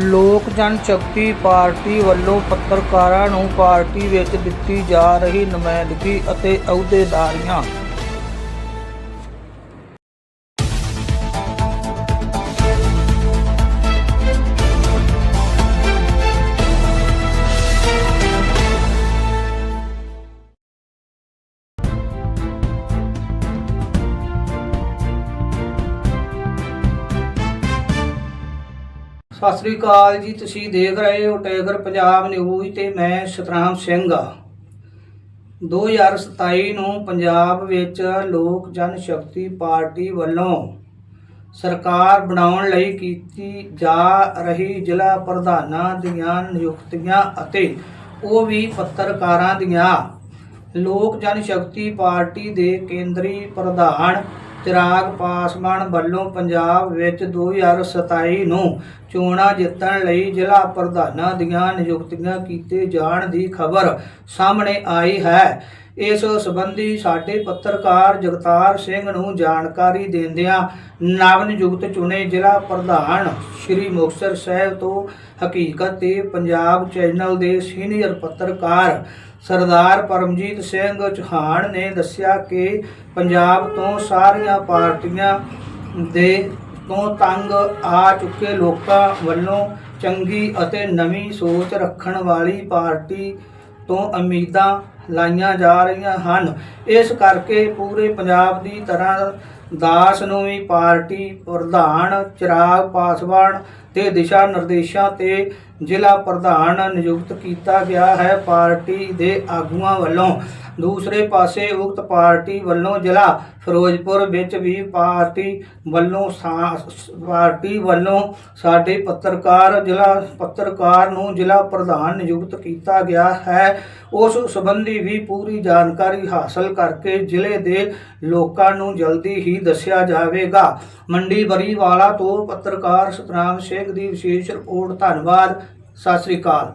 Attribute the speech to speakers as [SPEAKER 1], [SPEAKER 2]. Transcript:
[SPEAKER 1] ਲੋਕ ਜਨ ਸ਼ਕਤੀ ਪਾਰਟੀ ਵੱਲੋਂ ਪੱਤਰਕਾਰਾਂ ਨੂੰ ਪਾਰਟੀ ਵਿੱਚ ਦਿੱਤੀ ਜਾ ਰਹੀ ਨੁਮਾਇੰਦਗੀ ਅਤੇ ਅਹੁਦੇਦਾਰੀਆਂ। ਸਤਿ ਸ੍ਰੀ ਅਕਾਲ ਜੀ, ਤੁਸੀਂ ਦੇਖ ਰਹੇ ਹੋ ਟਾਈਗਰ ਪੰਜਾਬ ਨਿਊਜ਼ ਤੇ ਮੈਂ ਸਤਰਾਮ ਸਿੰਘ ਆ। 2027 ਨੂੰ ਪੰਜਾਬ ਵਿੱਚ ਲੋਕ ਜਨ ਸ਼ਕਤੀ ਪਾਰਟੀ ਵੱਲੋਂ ਸਰਕਾਰ ਬਣਾਉਣ ਲਈ ਕੀਤੀ ਜਾ ਰਹੀ ਜ਼ਿਲ੍ਹਾ ਪ੍ਰਧਾਨਾਂ ਦੀਆਂ ਨਿਯੁਕਤੀਆਂ ਅਤੇ ਉਹ ਵੀ ਪੱਤਰਕਾਰਾਂ ਦੀਆਂ। ਲੋਕ ਜਨ ਸ਼ਕਤੀ ਪਾਰਟੀ ਦੇ ਕੇਂਦਰੀ ਪ੍ਰਧਾਨ ਚਿਰਾਗ ਪਾਸਵਾਨ ਵੱਲੋਂ ਪੰਜਾਬ ਵਿੱਚ 2027 ਨੂੰ ਚੋਣਾਂ ਜਿੱਤਣ ਲਈ ਜ਼ਿਲ੍ਹਾ ਪ੍ਰਧਾਨਾਂ ਦੀਆਂ ਨਿਯੁਕਤੀਆਂ ਕੀਤੇ ਜਾਣ ਦੀ ਖਬਰ ਸਾਹਮਣੇ ਆਈ ਹੈ। ਇਸ ਸੰਬੰਧੀ ਸਾਡੇ ਪੱਤਰਕਾਰ ਜਗਤਾਰ ਸਿੰਘ ਨੂੰ ਜਾਣਕਾਰੀ ਦਿੰਦਿਆਂ ਨਵ ਨਿਯੁਕਤ ਚੁਣੇ ਜ਼ਿਲ੍ਹਾ ਪ੍ਰਧਾਨ ਸ਼੍ਰੀ ਮੁਕਤਸਰ ਸਾਹਿਬ ਤੋਂ ਹਕੀਕਤ ਤੇ ਪੰਜਾਬ ਚੈਨਲ ਦੇ ਸੀਨੀਅਰ ਪੱਤਰਕਾਰ ਸਰਦਾਰ ਪਰਮਜੀਤ ਸਿੰਘ ਚੌਹਾਨ ਨੇ ਦੱਸਿਆ ਕਿ ਪੰਜਾਬ ਤੋਂ ਸਾਰੀਆਂ ਪਾਰਟੀਆਂ ਦੇ ਤੋਂ ਤੰਗ ਆ ਚੁੱਕੇ ਲੋਕਾਂ ਵੱਲੋਂ ਚੰਗੀ ਅਤੇ ਨਵੀਂ ਸੋਚ ਰੱਖਣ ਵਾਲੀ ਪਾਰਟੀ ਤੋਂ ਉਮੀਦਾਂ ਲਾਈਆਂ ਜਾ ਰਹੀਆਂ ਹਨ। ਇਸ ਕਰਕੇ ਪੂਰੇ ਪੰਜਾਬ ਦੀ ਤਰ੍ਹਾਂ ਦਾਸ ਨੂੰ ਵੀ ਪਾਰਟੀ ਪ੍ਰਧਾਨ ਚਿਰਾਗ ਪਾਸਵਾਨ ਦੇ ਦਿਸ਼ਾ ਨਿਰਦੇਸ਼ਾਂ ਤੇ ਜ਼ਿਲ੍ਹਾ ਪ੍ਰਧਾਨ ਨਿਯੁਕਤ ਕੀਤਾ ਗਿਆ ਹੈ ਪਾਰਟੀ ਦੇ ਆਗੂਆਂ ਵੱਲੋਂ। ਦੂਸਰੇ ਪਾਸੇ ਉਕਤ ਪਾਰਟੀ ਵੱਲੋਂ ਜ਼ਿਲ੍ਹਾ ਫਿਰੋਜ਼ਪੁਰ ਵਿੱਚ ਵੀ ਪਾਰਟੀ ਵੱਲੋਂ ਸਾ- ਪਾਰਟੀ ਵੱਲੋਂ ਸਾਡੇ ਪੱਤਰਕਾਰ, ਜ਼ਿਲ੍ਹਾ ਪੱਤਰਕਾਰ ਨੂੰ ਜ਼ਿਲ੍ਹਾ ਪ੍ਰਧਾਨ ਨਿਯੁਕਤ ਕੀਤਾ ਗਿਆ ਹੈ। ਉਸ ਸੰਬੰਧੀ ਵੀ ਪੂਰੀ ਜਾਣਕਾਰੀ ਹਾਸਲ ਕਰਕੇ ਜ਼ਿਲ੍ਹੇ ਦੇ ਲੋਕਾਂ ਨੂੰ ਜਲਦੀ ਹੀ ਦੱਸਿਆ ਜਾਵੇਗਾ। ਮੰਡੀ ਬਰੀਵਾਲਾ ਤੋਂ ਪੱਤਰਕਾਰ ਸਤਨਾਮ ਸਿੰਘ ਦੀ ਵਿਸ਼ੇਸ਼ ਰਿਪੋਰਟ। ਧੰਨਵਾਦ। ਸਤਿ ਸ੍ਰੀ ਅਕਾਲ।